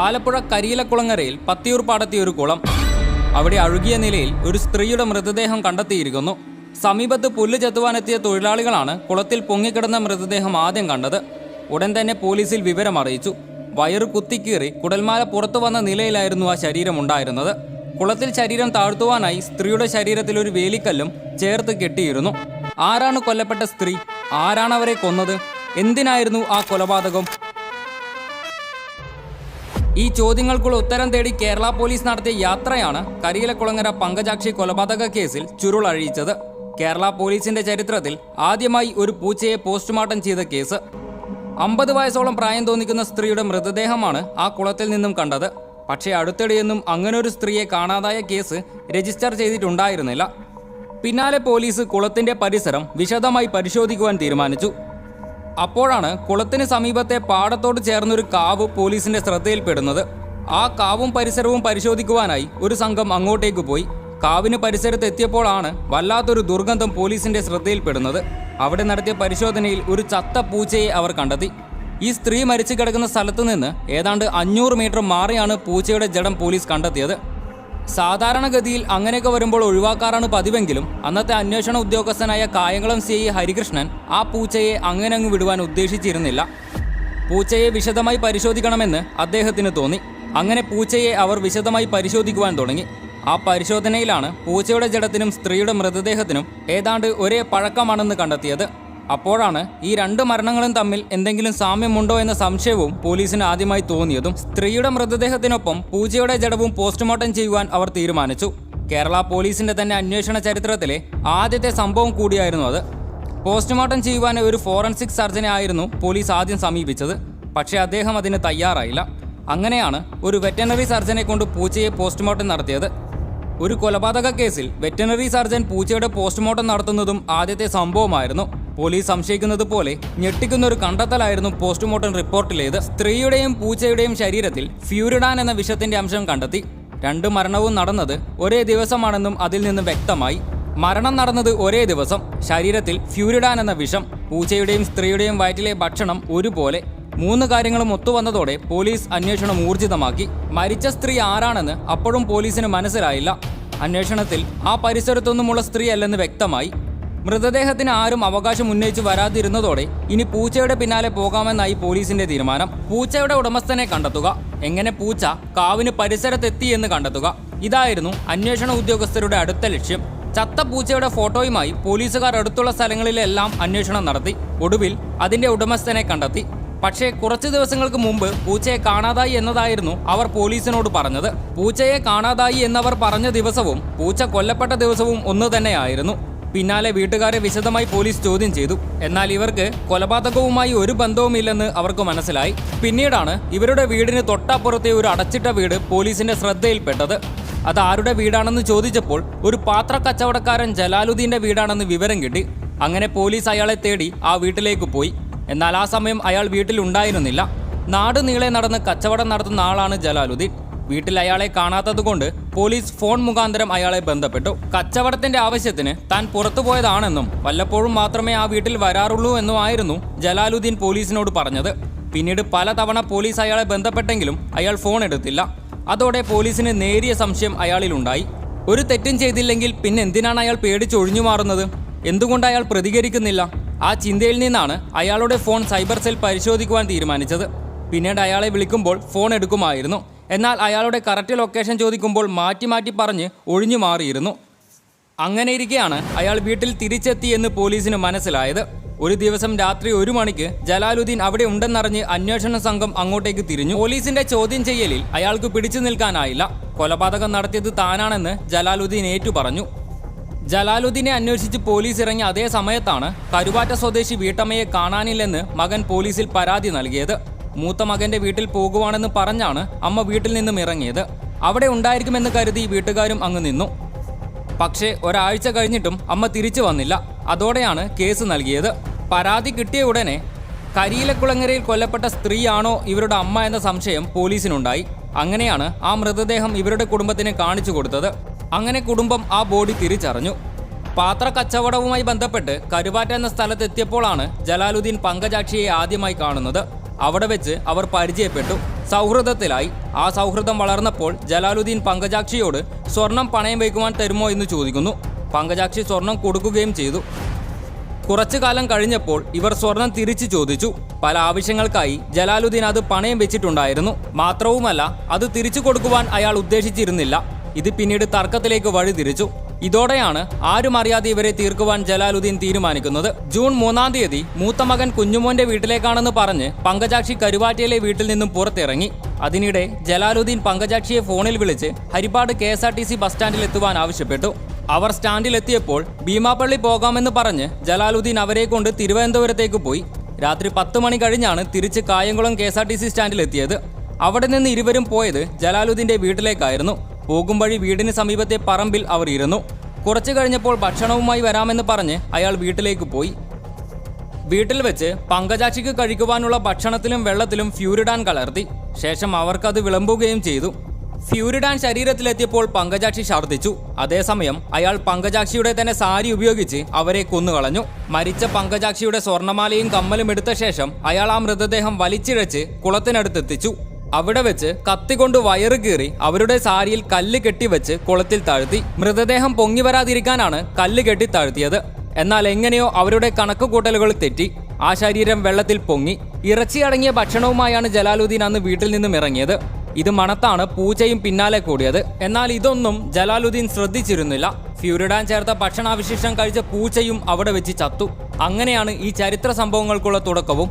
ആലപ്പുഴ കരിയിലക്കുളങ്ങരയിൽ പത്തിയൂർ പാടത്തിയ ഒരു കുളം. അവിടെ അഴുകിയ നിലയിൽ ഒരു സ്ത്രീയുടെ മൃതദേഹം കണ്ടെത്തിയിരിക്കുന്നു. സമീപത്ത് പുല്ല് ചെത്തുവാനെത്തിയ തൊഴിലാളികളാണ് കുളത്തിൽ പൊങ്ങിക്കിടന്ന മൃതദേഹം ആദ്യം കണ്ടത്. ഉടൻ തന്നെ പോലീസിൽ വിവരം അറിയിച്ചു. വയറു കുത്തിക്കീറി കുടൽമാല പുറത്തു വന്ന നിലയിലായിരുന്നു ആ ശരീരം ഉണ്ടായിരുന്നത്. കുളത്തിൽ ശരീരം താഴ്ത്തുവാനായി സ്ത്രീയുടെ ശരീരത്തിൽ ഒരു വേലിക്കല്ലും ചേർത്ത് കെട്ടിയിരുന്നു. ആരാണ് കൊല്ലപ്പെട്ട സ്ത്രീ? ആരാണ് അവരെ കൊന്നത്? എന്തിനായിരുന്നു ആ കൊലപാതകം? ഈ ചോദ്യങ്ങൾക്കുള്ള ഉത്തരം തേടി കേരള പോലീസ് നടത്തിയ യാത്രയാണ് കരിയിലക്കുളങ്ങര പങ്കജാക്ഷി കൊലപാതക കേസിൽ ചുരുളഴിയിച്ചത് കേരള പോലീസിന്റെ ചരിത്രത്തിൽ ആദ്യമായി ഒരു പൂച്ചയെ പോസ്റ്റ്മോർട്ടം ചെയ്ത കേസ്. അമ്പത് വയസ്സോളം പ്രായം തോന്നിക്കുന്ന സ്ത്രീയുടെ മൃതദേഹമാണ് ആ കുളത്തിൽ നിന്നും കണ്ടത്. പക്ഷേ അടുത്തിടെയൊന്നും അങ്ങനൊരു സ്ത്രീയെ കാണാതായ കേസ് രജിസ്റ്റർ ചെയ്തിട്ടുണ്ടായിരുന്നില്ല. പിന്നാലെ പോലീസ് കുളത്തിന്റെ പരിസരം വിശദമായി പരിശോധിക്കുവാൻ തീരുമാനിച്ചു. അപ്പോഴാണ് കുളത്തിന് സമീപത്തെ പാടത്തോട് ചേർന്നൊരു കാവ് പോലീസിന്റെ ശ്രദ്ധയിൽപ്പെടുന്നത്. ആ കാവും പരിസരവും പരിശോധിക്കുവാനായി ഒരു സംഘം അങ്ങോട്ടേക്ക് പോയി. കാവിന് പരിസരത്ത് എത്തിയപ്പോഴാണ് വല്ലാത്തൊരു ദുർഗന്ധം പോലീസിന്റെ ശ്രദ്ധയിൽപ്പെടുന്നത്. അവിടെ നടത്തിയ പരിശോധനയിൽ ഒരു ചത്ത പൂച്ചയെ അവർ കണ്ടെത്തി. ഈ സ്ത്രീ മരിച്ചു കിടക്കുന്ന സ്ഥലത്ത് നിന്ന് ഏതാണ്ട് അഞ്ഞൂറ് മീറ്റർ മാറിയാണ് പൂച്ചയുടെ ജഡം പോലീസ് കണ്ടെത്തിയത്. സാധാരണഗതിയിൽ അങ്ങനെയൊക്കെ വരുമ്പോൾ ഒഴിവാക്കാറാണ് പതിവെങ്കിലും അന്നത്തെ അന്വേഷണ ഉദ്യോഗസ്ഥനായ കായംകുളം സി ഐ ഹരികൃഷ്ണൻ ആ പൂച്ചയെ അങ്ങനെ അങ്ങ് വിടുവാൻ ഉദ്ദേശിച്ചിരുന്നില്ല. പൂച്ചയെ വിശദമായി പരിശോധിക്കണമെന്ന് അദ്ദേഹത്തിന് തോന്നി. അങ്ങനെ പൂച്ചയെ അവർ വിശദമായി പരിശോധിക്കുവാൻ തുടങ്ങി. ആ പരിശോധനയിലാണ് പൂച്ചയുടെ ജഡത്തിനും സ്ത്രീയുടെ മൃതദേഹത്തിനും ഏതാണ്ട് ഒരേ പഴക്കമാണെന്ന് കണ്ടെത്തിയത്. അപ്പോഴാണ് ഈ രണ്ട് മരണങ്ങളും തമ്മിൽ എന്തെങ്കിലും സാമ്യമുണ്ടോ എന്ന സംശയവും പോലീസിന് ആദ്യമായി തോന്നിയതും സ്ത്രീയുടെ മൃതദേഹത്തിനൊപ്പം പൂജയുടെ ജഡവും പോസ്റ്റ്മോർട്ടം ചെയ്യുവാൻ അവർ തീരുമാനിച്ചു. കേരള പോലീസിന്റെ തന്നെ അന്വേഷണ ചരിത്രത്തിലെ ആദ്യത്തെ സംഭവം കൂടിയായിരുന്നു അത്. പോസ്റ്റ്മോർട്ടം ചെയ്യുവാൻ ഒരു ഫോറൻസിക് സർജനെ ആയിരുന്നു പോലീസ് ആദ്യം സമീപിച്ചത്. പക്ഷേ അദ്ദേഹം അതിന് തയ്യാറായില്ല. അങ്ങനെയാണ് ഒരു വെറ്റനറി സർജനെ കൊണ്ട് പൂച്ചയെ പോസ്റ്റ്മോർട്ടം നടത്തിയത്. ഒരു കൊലപാതക കേസിൽ വെറ്റനറി സർജൻ പൂച്ചയുടെ പോസ്റ്റ്മോർട്ടം നടത്തുന്നതും ആദ്യത്തെ സംഭവമായിരുന്നു. പോലീസ് സംശയിക്കുന്നത് പോലെ ഞെട്ടിക്കുന്ന ഒരു കണ്ടെത്തലായിരുന്നു പോസ്റ്റ്മോർട്ടം റിപ്പോർട്ടിലേത് സ്ത്രീയുടെയും പൂച്ചയുടെയും ശരീരത്തിൽ ഫ്യൂരിഡാൻ എന്ന വിഷത്തിന്റെ അംശം കണ്ടെത്തി. രണ്ട് മരണവും നടന്നത് ഒരേ ദിവസമാണെന്നും അതിൽ നിന്ന് വ്യക്തമായി. മരണം നടന്നത് ഒരേ ദിവസം ശരീരത്തിൽ ഫ്യൂരിഡാൻ എന്ന വിഷം പൂച്ചയുടെയും സ്ത്രീയുടെയും വയറ്റിലെ ഭക്ഷണം ഒരുപോലെ. മൂന്ന് കാര്യങ്ങളും ഒത്തുവന്നതോടെ പോലീസ് അന്വേഷണം ഊർജിതമാക്കി. മരിച്ച സ്ത്രീ ആരാണെന്ന് അപ്പോഴും പോലീസിന് മനസ്സിലായില്ല. അന്വേഷണത്തിൽ ആ പരിസരത്തൊന്നുമുള്ള സ്ത്രീ അല്ലെന്ന് വ്യക്തമായി. മൃതദേഹത്തിന് ആരും അവകാശം ഉന്നയിച്ചു വരാതിരുന്നതോടെ ഇനി പൂച്ചയുടെ പിന്നാലെ പോകാമെന്നായി പോലീസിന്റെ തീരുമാനം. പൂച്ചയുടെ ഉടമസ്ഥനെ കണ്ടെത്തുക. എങ്ങനെ പൂച്ച കാവിന് പരിസരത്തെത്തി എന്ന് കണ്ടെത്തുക. ഇതായിരുന്നു അന്വേഷണ ഉദ്യോഗസ്ഥരുടെ അടുത്ത ലക്ഷ്യം. ചത്ത പൂച്ചയുടെ ഫോട്ടോയുമായി പോലീസുകാർ അടുത്തുള്ള സ്ഥലങ്ങളിലെല്ലാം അന്വേഷണം നടത്തി. ഒടുവിൽ അതിന്റെ ഉടമസ്ഥനെ കണ്ടെത്തി. പക്ഷേ കുറച്ചു ദിവസങ്ങൾക്ക് മുമ്പ് പൂച്ചയെ കാണാതായി എന്നതായിരുന്നു അവർ പോലീസിനോട് പറഞ്ഞത്. പൂച്ചയെ കാണാതായി എന്നവർ പറഞ്ഞ ദിവസവും പൂച്ച കൊല്ലപ്പെട്ട ദിവസവും ഒന്നു തന്നെയായിരുന്നു. പിന്നാലെ വീട്ടുകാരെ വിശദമായി പോലീസ് ചോദ്യം ചെയ്തു. എന്നാൽ ഇവർക്ക് കൊലപാതകവുമായി ഒരു ബന്ധവുമില്ലെന്ന് അവർക്ക് മനസ്സിലായി. പിന്നീടാണ് ഇവരുടെ വീടിന് തൊട്ടപ്പുറത്തെ ഒരു അടച്ചിട്ട വീട് പോലീസിന്റെ ശ്രദ്ധയിൽപ്പെട്ടത്. അത് ആരുടെ വീടാണെന്ന് ചോദിച്ചപ്പോൾ ഒരു പാത്ര കച്ചവടക്കാരൻ ജലാലുദ്ദീന്റെ വീടാണെന്ന് വിവരം കിട്ടി. അങ്ങനെ പോലീസ് അയാളെ തേടി ആ വീട്ടിലേക്ക് പോയി. എന്നാൽ ആ സമയം അയാൾ വീട്ടിലുണ്ടായിരുന്നില്ല. നാട് നീളെ നടന്ന് കച്ചവടം നടത്തുന്ന ആളാണ് ജലാലുദ്ദീൻ. വീട്ടിൽ അയാളെ കാണാത്തതുകൊണ്ട് പോലീസ് ഫോൺ മുഖാന്തരം അയാളെ ബന്ധപ്പെട്ടു. കച്ചവടത്തിന്റെ ആവശ്യത്തിന് താൻ പുറത്തുപോയതാണെന്നും വല്ലപ്പോഴും മാത്രമേ ആ വീട്ടിൽ വരാറുള്ളൂ എന്നുമായിരുന്നു ജലാലുദ്ദീൻ പോലീസിനോട് പറഞ്ഞത്. പിന്നീട് പലതവണ പോലീസ് അയാളെ ബന്ധപ്പെട്ടെങ്കിലും അയാൾ ഫോൺ എടുത്തില്ല. അതോടെ പോലീസിന് നേരിയ സംശയം അയാളിലുണ്ടായി. ഒരു തെറ്റും ചെയ്തില്ലെങ്കിൽ പിന്നെ എന്തിനാണ് അയാൾ പേടിച്ചൊഴിഞ്ഞു മാറുന്നത്? എന്തുകൊണ്ട് അയാൾ പ്രതികരിക്കുന്നില്ല? ആ ചിന്തയിൽ നിന്നാണ് അയാളുടെ ഫോൺ സൈബർ സെൽ പരിശോധിക്കുവാൻ തീരുമാനിച്ചത്. പിന്നീട് അയാളെ വിളിക്കുമ്പോൾ ഫോൺ എടുക്കുമായിരുന്നു. എന്നാൽ അയാളുടെ കറക്റ്റ് ലൊക്കേഷൻ ചോദിക്കുമ്പോൾ മാറ്റി മാറ്റി പറഞ്ഞ് ഒഴിഞ്ഞു മാറിയിരുന്നു. അങ്ങനെ ഇരിക്കെയാണ് അയാൾ വീട്ടിൽ തിരിച്ചെത്തി എന്ന് പോലീസിന് മനസ്സിലായത്. ഒരു ദിവസം രാത്രി ഒരു മണിക്ക് ജലാലുദ്ദീൻ അവിടെ ഉണ്ടെന്നറിഞ്ഞ് അന്വേഷണ സംഘം അങ്ങോട്ടേക്ക് തിരിഞ്ഞു. പോലീസിന്റെ ചോദ്യം ചെയ്യലിൽ അയാൾക്ക് പിടിച്ചു നിൽക്കാനായില്ല. കൊലപാതകം നടത്തിയത് താനാണെന്ന് ജലാലുദ്ദീൻ ഏറ്റു പറഞ്ഞു ജലാലുദ്ദീനെ അന്വേഷിച്ച് പോലീസ് ഇറങ്ങിയ അതേ സമയത്താണ് കരുവാറ്റ സ്വദേശി വീട്ടമ്മയെ കാണാനില്ലെന്ന് മകൻ പോലീസിൽ പരാതി നൽകിയത്. മൂത്ത മകന്റെ വീട്ടിൽ പോകുവാണെന്ന് പറഞ്ഞാണ് അമ്മ വീട്ടിൽ നിന്നും ഇറങ്ങിയത്. അവിടെ ഉണ്ടായിരിക്കുമെന്ന് കരുതി വീട്ടുകാരും അങ്ങ് നിന്നു. പക്ഷേ ഒരാഴ്ച കഴിഞ്ഞിട്ടും അമ്മ തിരിച്ചു വന്നില്ല. അതോടെയാണ് കേസ് നൽകിയത്. പരാതി കിട്ടിയ ഉടനെ കരിയിലക്കുളങ്ങരയിൽ കൊല്ലപ്പെട്ട സ്ത്രീയാണോ ഇവരുടെ അമ്മ എന്ന സംശയം പോലീസിനുണ്ടായി. അങ്ങനെയാണ് ആ മൃതദേഹം ഇവരുടെ കുടുംബത്തിന് കാണിച്ചു കൊടുത്തത്. അങ്ങനെ കുടുംബം ആ ബോഡി തിരിച്ചറിഞ്ഞു. പാത്ര കച്ചവടവുമായി ബന്ധപ്പെട്ട് കരുവാറ്റ എന്ന സ്ഥലത്തെത്തിയപ്പോഴാണ് ജലാലുദ്ദീൻ പങ്കജാക്ഷിയെ ആദ്യമായി കാണുന്നത്. അവിടെ വെച്ച് അവർ പരിചയപ്പെട്ടു. സൗഹൃദത്തിലായി. ആ സൗഹൃദം വളർന്നപ്പോൾ ജലാലുദ്ദീൻ പങ്കജാക്ഷിയോട് സ്വർണം പണയം വയ്ക്കുവാൻ തരുമോ എന്ന് ചോദിക്കുന്നു. പങ്കജാക്ഷി സ്വർണം കൊടുക്കുകയും ചെയ്തു. കുറച്ചു കാലം കഴിഞ്ഞപ്പോൾ ഇവർ സ്വർണം തിരിച്ചു ചോദിച്ചു. പല ആവശ്യങ്ങൾക്കായി ജലാലുദ്ദീൻ അത് പണയം വെച്ചിട്ടുണ്ടായിരുന്നു. മാത്രവുമല്ല അത് തിരിച്ചു കൊടുക്കുവാൻ അയാൾ ഉദ്ദേശിച്ചിരുന്നില്ല. ഇത് പിന്നീട് തർക്കത്തിലേക്ക് വഴിതിരിച്ചു. ഇതോടെയാണ് ആരും അറിയാതെ ഇവരെ തീർക്കുവാൻ ജലാലുദ്ദീൻ തീരുമാനിക്കുന്നത്. ജൂൺ മൂന്നാം തീയതി മൂത്ത മകൻ കുഞ്ഞുമോന്റെ വീട്ടിലേക്കാണെന്ന് പറഞ്ഞ് പങ്കജാക്ഷി കരുവാറ്റയിലെ വീട്ടിൽ നിന്നും പുറത്തിറങ്ങി. അതിനിടെ ജലാലുദ്ദീൻ പങ്കജാക്ഷിയെ ഫോണിൽ വിളിച്ച് Harippad K S R T C bus സ്റ്റാൻഡിൽ എത്തുവാൻ ആവശ്യപ്പെട്ടു. അവർ സ്റ്റാൻഡിലെത്തിയപ്പോൾ ഭീമാപ്പള്ളി പോകാമെന്ന് പറഞ്ഞ് ജലാലുദ്ദീൻ അവരെ കൊണ്ട് തിരുവനന്തപുരത്തേക്ക് പോയി. രാത്രി പത്ത് മണി കഴിഞ്ഞാണ് തിരിച്ച് Kayamkulam K S R T C സ്റ്റാൻഡിലെത്തിയത് അവിടെ നിന്ന് ഇരുവരും പോയത് ജലാലുദ്ദീന്റെ വീട്ടിലേക്കായിരുന്നു. പോകും വഴി വീടിന് സമീപത്തെ പറമ്പിൽ അവർ ഇരുന്നു. കുറച്ചു കഴിഞ്ഞപ്പോൾ ഭക്ഷണവുമായി വരാമെന്ന് പറഞ്ഞ് അയാൾ വീട്ടിലേക്ക് പോയി. വീട്ടിൽ വെച്ച് പങ്കജാക്ഷിക്ക് കഴിക്കുവാനുള്ള ഭക്ഷണത്തിലും വെള്ളത്തിലും ഫ്യൂരിഡാൻ കലർത്തി. ശേഷം അവർക്കത് വിളമ്പുകയും ചെയ്തു. ഫ്യൂരിഡാൻ ശരീരത്തിലെത്തിയപ്പോൾ പങ്കജാക്ഷി ഛർദ്ദിച്ചു. അതേസമയം അയാൾ പങ്കജാക്ഷിയുടെ തന്നെ സാരി ഉപയോഗിച്ച് അവരെ കൊന്നുകളഞ്ഞു. മരിച്ച പങ്കജാക്ഷിയുടെ സ്വർണമാലയും കമ്മലും എടുത്ത ശേഷം അയാൾ ആ മൃതദേഹം വലിച്ചിഴച്ച് കുളത്തിനടുത്തെത്തിച്ചു. അവിടെ വെച്ച് കത്തികൊണ്ട് വയറ് കീറി അവരുടെ സാരിയിൽ കല്ല് കെട്ടിവെച്ച് കുളത്തിൽ താഴ്ത്തി മൃതദേഹം പൊങ്ങി വരാതിരിക്കാനാണ് കല്ല് കെട്ടി താഴ്ത്തിയത്. എന്നാൽ എങ്ങനെയോ അവരുടെ കണക്കുകൂട്ടലുകൾ തെറ്റി. ആ ശരീരം വെള്ളത്തിൽ പൊങ്ങി. ഇറച്ചിയടങ്ങിയ ഭക്ഷണവുമായാണ് ജലാലുദ്ദീൻ അന്ന് വീട്ടിൽ നിന്നും ഇറങ്ങിയത്. ഇത് മണത്താണ് പൂച്ചയും പിന്നാലെ കൂടിയത്. എന്നാൽ ഇതൊന്നും ജലാലുദ്ദീൻ ശ്രദ്ധിച്ചിരുന്നില്ല. ഫ്യൂരിഡാൻ ചേർത്ത ഭക്ഷണാവശിഷ്ടം കഴിച്ച പൂച്ചയും അവിടെ വെച്ച് ചത്തു. അങ്ങനെയാണ് ഈ ചരിത്ര സംഭവങ്ങൾക്കുള്ള തുടക്കവും.